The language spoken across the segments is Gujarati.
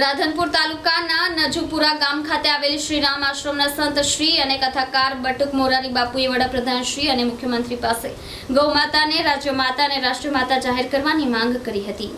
રાધનપુર તાલુકાના નજુપુરા ગામ ખાતે આવેલ શ્રી રામ આશ્રમના સંત શ્રી અને કથાકાર બટુક મોરારી બાપુએ વડાપ્રધાન શ્રી અને મુખ્યમંત્રી પાસે ગૌ માતાને રાજ્ય માતા અને રાષ્ટ્ર માતા જાહેર કરવાની માંગ કરી હતી.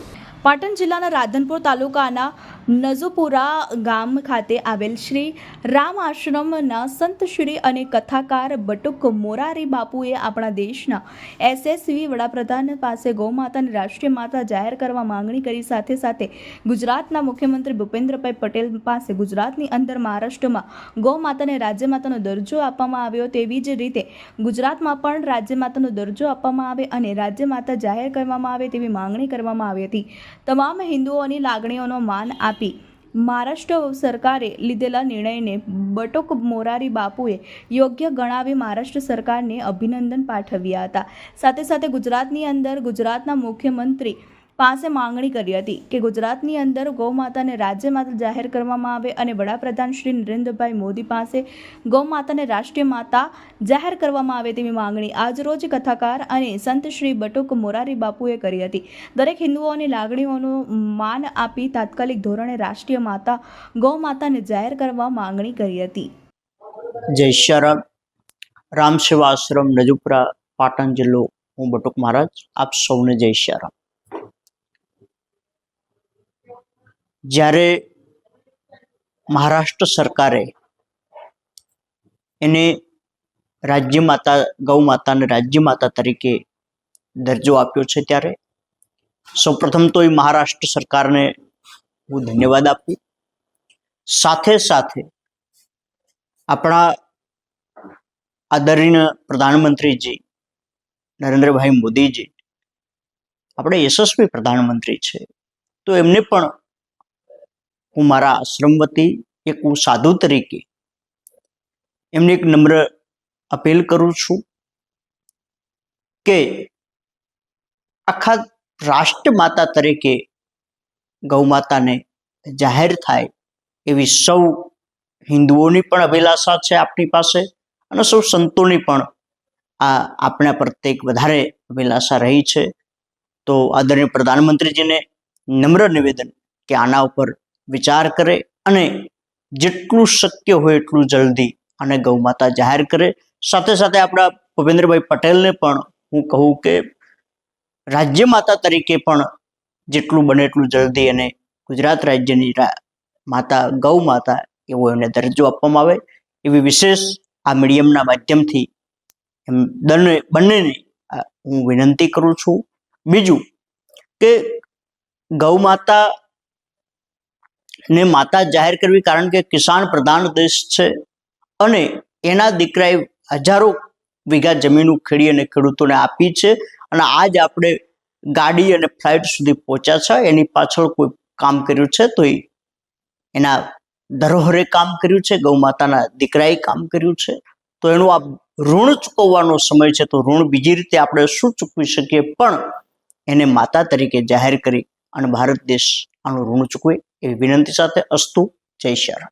પાટણ જિલ્લાના રાધનપુર તાલુકાના નજુપુરા ગામ ખાતે આવેલ શ્રી રામ આશ્રમના સંત શ્રી અને કથાકાર બટુક મોરારી બાપુએ આપણા દેશના એસએસવી વડાપ્રધાન પાસે ગૌમાતાને રાષ્ટ્રીય માતા જાહેર કરવા માંગણી કરી. સાથે સાથે ગુજરાતના મુખ્યમંત્રી ભૂપેન્દ્રભાઈ પટેલ પાસે ગુજરાતની અંદર મહારાષ્ટ્રમાં ગૌમાતાને રાજ્યમાતાનો દરજ્જો આપવામાં આવ્યો. તેવી જ રીતે ગુજરાતમાં પણ રાજ્યમાતાનો દરજ્જો આપવામાં આવે અને રાજ્યમાતા જાહેર કરવામાં આવે તેવી માંગણી કરવામાં આવી હતી. તમામ હિન્દુઓની લાગણીઓનો માન આપી મહારાષ્ટ્ર સરકારે લીધેલા નિર્ણયને બટોક મોરારી બાપુએ યોગ્ય ગણાવી મહારાષ્ટ્ર સરકારને અભિનંદન પાઠવ્યા હતા. સાથે સાથે ગુજરાતની અંદર ગુજરાતના મુખ્યમંત્રી પાસે માંગણી કરી હતી કે ગુજરાતની અંદર ગૌમાતાને રાજ્યમાતા જાહેર કરવામાં આવે અને વડાપ્રધાન શ્રી નરેન્દ્રભાઈ મોદી પાસે ગૌમાતાને રાષ્ટ્રીય માતા જાહેર કરવામાં આવે તેવી માંગણી આજરોજ કથાકાર અને સંત શ્રી બટુક મોરારી બાપુએ કરી હતી. દરેક હિન્દુઓની લાગણીઓનું માન આપી તાત્કાલિક ધોરણે રાષ્ટ્રીય માતા ગૌમાતાને જાહેર કરવા માંગણી કરી હતી. જય શ્યારામ રામ સેવા આશ્રમ નજુપરા પાટણ જિલ્લો. હું બટુક મહારાજ. આપ સૌને જય શ્યારામ જ્યારે મહારાષ્ટ્ર સરકારે એને રાજ્ય માતા, ગૌ માતાને રાજ્ય માતા તરીકે દરજ્જો આપ્યો છે ત્યારે, સૌપ્રથમ તો એ મહારાષ્ટ્ર સરકારને હું ધન્યવાદ આપું. સાથે સાથે આપણા આદરણીય પ્રધાનમંત્રીજી નરેન્દ્રભાઈ મોદીજી, આપણે યશસ્વી પ્રધાનમંત્રી છે, તો એમને પણ હું મારા આશ્રમ વતી એક હું સાધુ તરીકે એમને એક નમ્ર અપીલ કરું છું કે આખા રાષ્ટ્ર માતા તરીકે ગૌ માતાને જાહેર થાય એવી સૌ હિન્દુઓની પણ અભિલાષા છે આપણી પાસે અને સૌ સંતોની પણ આ આપણા પ્રત્યેક વધારે અભિલાષા રહી છે. તો આદરણીય પ્રધાનમંત્રીજીને નમ્ર નિવેદન કે આના ઉપર વિચાર કરે અને જેટલું શક્ય હોય એટલું જલ્દી અને ગૌમાતા જાહેર કરે. સાથે સાથે આપણા ભૂપેન્દ્રભાઈ પટેલને પણ હું કહું કે રાજ્ય માતા તરીકે પણ જેટલું બને એટલું જલ્દી અને ગુજરાત રાજ્યની માતા, ગૌ માતા એવો એમને દરજ્જો આપવામાં આવે. એવી વિશેષ આ મીડિયમના માધ્યમથી એમ બંને, બંનેને હું વિનંતી કરું છું. બીજું કે ગૌ માતા ને માતા જાહેર કરવી કારણ કે કિસાન પ્રધાન દેશ છે. અને એના દીકરાએ હજારો વીઘા જમીન ખેડી અને ખેડૂતોને આપી છે અને આજ આપણે ગાડી અને ફ્લાઇટ સુધી પહોંચ્યા છે. એની પાછળ કોઈ કામ કર્યું છે તો એના ધરોહરે કામ કર્યું છે. ગૌ માતાના દીકરાએ કામ કર્યું છે. તો એનું આ ઋણ ચૂકવવાનો સમય છે તો ઋણ બીજી રીતે આપણે શું ચૂકવી શકીએ? પણ એને માતા તરીકે જાહેર કરી અને ભારત દેશ આનું ઋણ ચૂકવે. એવી વિનંતી સાથે અસ્તુ. જય શ્રી રામ.